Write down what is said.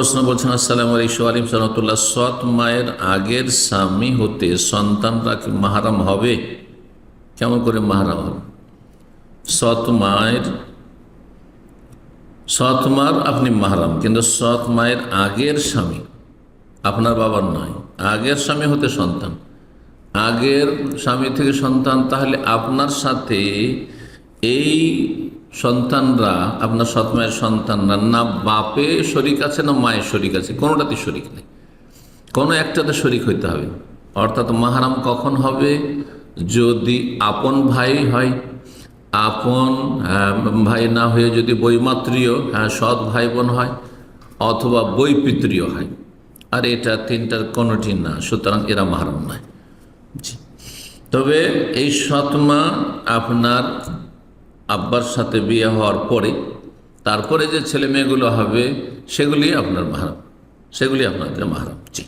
প্রশ্ন বলছেন, আসসালাম আলাইকুম আলিম সালাতুল্লাহ সৎ মায়ের আগের স্বামী হতে সন্তানরা কি মাহারাম হবে? কেমন করে মাহারাম হবে? সৎ মায়ের, সৎ মার আপনি মাহারাম, কিন্তু সৎ মায়ের আগের স্বামী আপনার বাবার নয় আগের স্বামী হতে সন্তান। আগের স্বামী থেকে সন্তান, তাহলে আপনার সাথে এই সন্তানরা আপনার সৎ মায়ের সন্তানরা না বাপে শরিক আছে না মায়ের শরিক আছে কোনোটাতে শরিক নেই। কোনো একটাতে শরিক হইতে হবে। অর্থাৎ মাহারাম কখন হবে? যদি আপন ভাই হয়। আপন ভাই না হয়ে যদি বৈমাত্রীয় হ্যাঁ, সৎ ভাই বোন হয় অথবা বৈপিত্রীয় হয়। আর এটা তিনটার কোনোটি না সুতরাং এরা মাহারাম নয়। তবে এই সৎমা আপনার আব্বার সাথে বিয়ে হওয়ার পরে তারপরে যে ছেলে মেয়েগুলো হবে, সেগুলি আপনার মাহারাম, সেগুলি আপনাদের মাহারাম, জি।